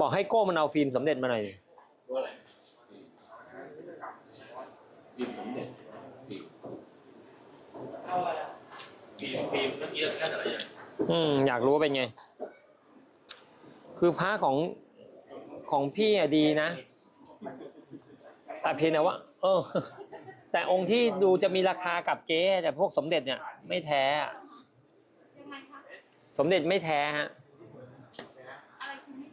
บอกให้โก้มันเอาฟิล์มสำเร็จมาหน่อยดิตัวอะไรฟิล์มสมเด็จฟิล์มฟิล์มฟิล์มเมื่อกี้เราแค่อะไรอย่างอืมอยากรู้ว่าเป็นไง คือพระของของพี่อะดีนะ แต่เพียงแต่ว่า เออ แต่องค์ที่ดูจะมีราคากับเจ๊แต่พวกสมเด็จเนี่ย ไม่แท้อะยังไงคะสมเด็จไม่แท้ฮะ อะไรคือไม่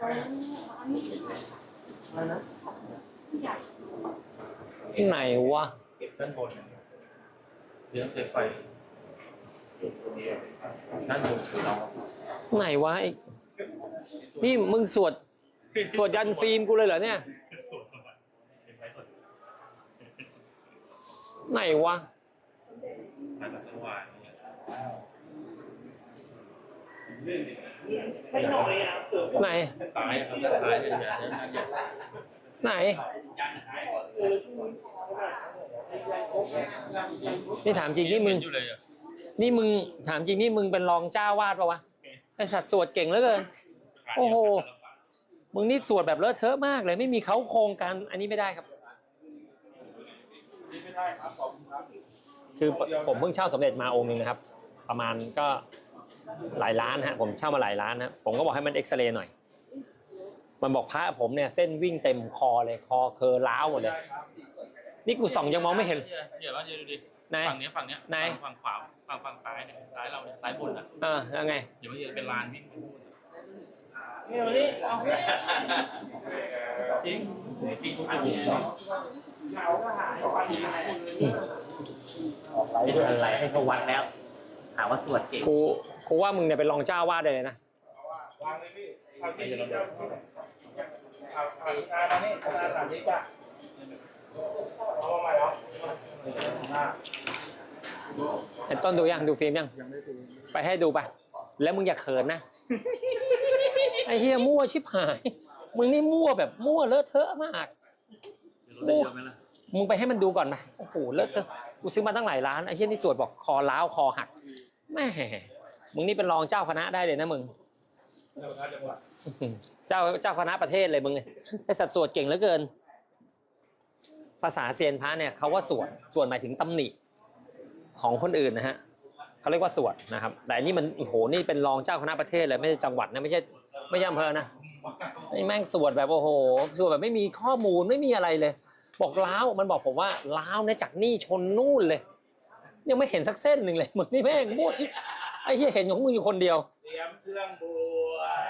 อะไรนะใหญ่ที่ไหนวะเก็บด้านบนเรื่องเตะไฟด้านบนคือเราไหนวะไอ้นี่มึงสวดสวดยันฟิล์มกูเลยเหรอเนี่ย สวดสวดเป็นไฟสดไหนวะมาจากสว่างไหน ซ้ายครับด้านซ้ายจะอย่างนี้นไหน นี่ถามจริงนี่มึง อยู่เลยอะนี่มึงถามจริงนี่มึงเป็นรองเจ้าวาดปะวะไอสัตว์สวดเก่งเหลือเกิน โอ้โห มึงนี่สวดแบบเลอะเทอะมากเลย ไม่มีเขาโครงการอันนี้ไม่ได้ครับไม่ได้ครับขอบคุณครับคือผมเพิ่งเช่าสมเด็จมาองค์หนึงนะครับ ประมาณก็ หลายล้านฮะผมเช่ามาหลายล้านฮะผมก็บอกให้มันเอ็กซเรย์หน่อย มันบอกพระผมเนี่ยเส้นวิ่งเต็มคอเลยคอเคอล้าวหมดเลย นี่กูส่องยังมองไม่เห็น เดี๋ยวว่าเดี๋ยวดูดิไหนฝั่งเนี้ยฝั่งเนี้ยไหน ฝั่งขวาฝั่งฝั่งซ้ายเนี่ยซ้ายเราเนี่ยซ้ายบนอะเออแล้วไง เดี๋ยวมันจะเป็นลานวิ่งไปนู่นจริงจริงทุกอันนี้ไม่ดูอะไรให้เขาวัดแล้ว หาว่าสวดเก่งกูกูว่ามึงเนี่ยเป็นรองเจ้าวาดได้เลยนะวางเลยพี่เอาที่เจ้าเอาเอาเอาเอานี่เอาสามนิ้วจ้ะเอามาใหม่เหรอไอ้ต้นดูยังดูฟิล์มยังไปให้ดูไปแล้วมึงอย่าเขินนะไอ้เฮียมั่วชิบหาย มึงนี่มั่วแบบมั่วเลอะเทอะมากเดี๋ยวเราได้เยอะไหมล่ะมึงไปให้มันดูก่อนไปโอ้โหเลอะเทอะ กูซื้อมาตั้งหลายล้านไอ้เฮียนี่สวดบอกคอล้าวคอหักแม่มึงนี่เป็นรองเจ้าคณะได้เลยนะมึง เจ้าเจ้าคณะประเทศเลยมึงเนี่ยไอสัตว์สวดเก่งเหลือเกิน ภาษาเซียนพระเนี่ยเขาว่าสวดสวดหมายถึงตำหนิของคนอื่นนะฮะเขาเรียกว่าสวดนะครับ แต่อันนี้มันโอ้โหนี่เป็นรองเจ้าคณะประเทศเลยไม่ใช่จังหวัดนะไม่ใช่ไม่ใช่อำเภอนะนี่แม่งสวดแบบโอ้โหสวดแบบไม่มีข้อมูลไม่มีอะไรเลย บอกล้าวมันบอกผมว่าล้าวเนี่ยจากนี่ชนนู่นเลย ยังไม่เห็นสักเส้นหนึ่งเลยมึงนี่แม่งมั่วชิบไอ้เหี้ยเห็นของมึงอยู่คนเดียว เตรียมเครื่องบู